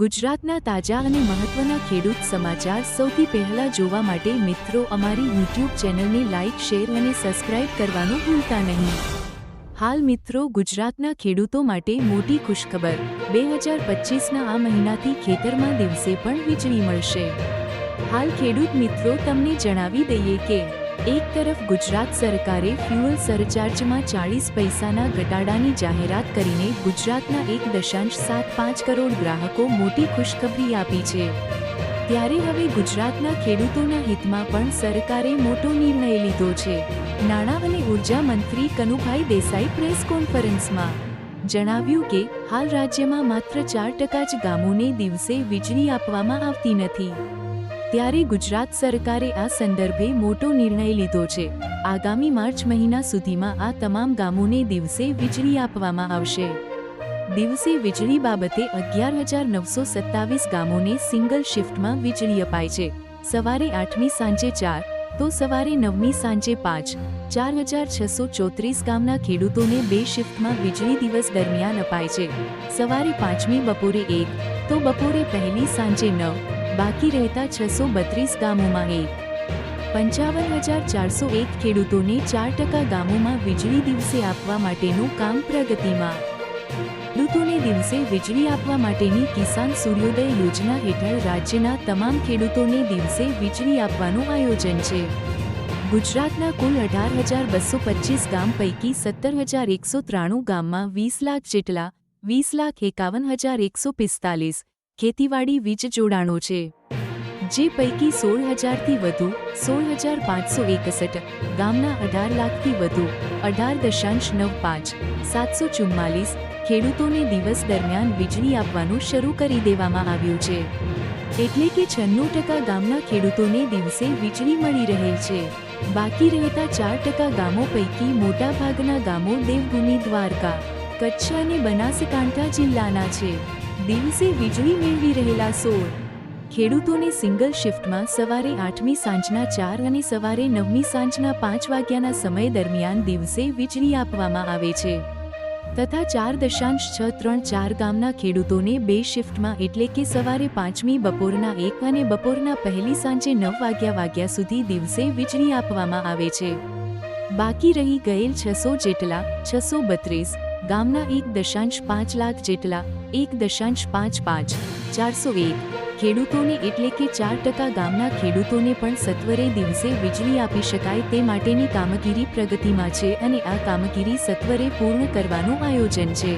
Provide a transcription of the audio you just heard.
ગુજરાતના તાજા અને મહત્વના ખેડૂત સમાચાર સૌથી પહેલા જોવા માટે મિત્રો, અમારી યુટ્યુબ ચેનલને લાઇક શેર અને સબસ્ક્રાઇબ કરવાનું ભૂલતા નહીં. હાલ મિત્રો, ગુજરાતના ખેડૂતો માટે મોટી ખુશખબર. બે હજાર પચીસના આ મહિનાથી ખેતરમાં દિવસે પણ વીજળી મળશે. હાલ ખેડૂત મિત્રો, તમને જણાવી દઈએ કે એક તરફ ગુજરાત સરકારે ફ્યુઅલ સરચાર્જમાં ચાળીસ પૈસાના ઘટાડાની જાહેરાત કરીને ગુજરાતના એક દશાંશ સાત પાંચ કરોડ ગ્રાહકો મોટી ખુશખબરી આપી છે. ત્યારે હવે ગુજરાતના ખેડૂતોના હિતમાં પણ સરકારે મોટો નિર્ણય લીધો છે. નાણાં અને ઊર્જા મંત્રી કનુભાઈ દેસાઈ પ્રેસ કોન્ફરન્સમાં જણાવ્યું કે, હાલ રાજ્યમાં માત્ર ચાર ટકા જ ગામોને દિવસે વીજળી આપવામાં આવતી નથી. ત્યારે ગુજરાત સરકારે આ સંદર્ભે મોટો નિર્ણય લીધો છે. આગામી માર્ચ મહિના સુધીમાં આ તમામ ગામોને દિવસે વીજળી આપવામાં આવશે. દિવસે વીજળી બાબતે અગિયાર હજાર નવસો સત્તાવીસ ગામોને સિંગલ શિફ્ટમાં વીજળી અપાય છે. સવારે આઠમી સાંજે ચાર, તો સવારે નવમી સાંજે પાંચ, ચાર હજાર છસો ચોત્રીસ ગામના ખેડૂતોને બે શિફ્ટમાં વીજળી દિવસ દરમિયાન અપાય છે. સવારે પાંચમી બપોરે એક, તો બપોરે પહેલી સાંજે નવ બાકી રહેતા છસો બત્રીસ ગામોમાં એક. પંચાવન હજાર ચારસો એક ખેડૂતોને ચાર ટકા ગામોમાં વીજળી દિવસે આપવા માટેનું કામ પ્રગતિમાં. ખેડૂતોને દિવસે વીજળી આપવા માટેની કિસાન સૂર્યોદય યોજના હેઠળ રાજ્યના તમામ ખેડૂતોને દિવસે વીજળી આપવાનું આયોજન છે. ગુજરાતના કુલ અઢાર હજાર બસો પચીસ ગામ પૈકી સત્તર હજાર એકસો ત્રાણું ગામમાં વીસ લાખ જેટલા વીસ લાખ એકાવન હજાર એકસો પિસ્તાલીસ ખેતીવાડી વીજ જોડાણો છે. જે પૈકી સોળ હજારથી વધુ સોળ હજાર પાંચસો એકસઠ, ગામના અઢાર લાખથી વધુ, અઢાર દશાંશ નવ પાંચ, સાતસો ચુમ્માલીસ ખેડૂતોને દિવસ દરમિયાન વીજળી આપવાનું શરૂ કરી દેવામાં આવ્યું છે. એટલે કે છન્નું ટકા ગામના ખેડૂતોને દિવસે વીજળી મળી રહેલ છે. બાકી રહેતા ચાર ટકા ગામો પૈકી મોટાભાગના ગામો દેવભૂમિ દ્વારકા, કચ્છ અને બનાસકાંઠા જિલ્લાના છે. દિવસે વીજળી મેળવી રહેલા સોળ. ખેડૂતોને સિંગલ શિફ્ટમાં સવારે આઠમી સાંજના ચાર અને સવારે નવમી સાંજના પાંચ વાગ્યાના સમય દરમિયાન દિવસે વીજળી આપવામાં આવે છે. તથા ચાર દશાંશ છ ત્રણ ચાર ગામના ખેડૂતોને બે શિફ્ટમાં એટલે કે સવારે પાંચમી બપોરના એક અને બપોરના પહેલી સાંજે નવ વાગ્યા વાગ્યા સુધી દિવસે વીજળી આપવામાં આવે છે. બાકી રહી ગયેલ છસો જેટલા છસો બત્રીસ ગામના એક દશાંશ પાંચ લાખ જેટલા એક દશાંશ પાંચ પાંચ ચારસો એક ખેડૂતોને એટલે કે ચાર ટકા ગામના ખેડૂતોને પણ સત્વરે દિવસે વીજળી આપી શકાય તે માટેની કામગીરી પ્રગતિમાં છે અને આ કામગીરી સત્વરે પૂર્ણ કરવાનું આયોજન છે.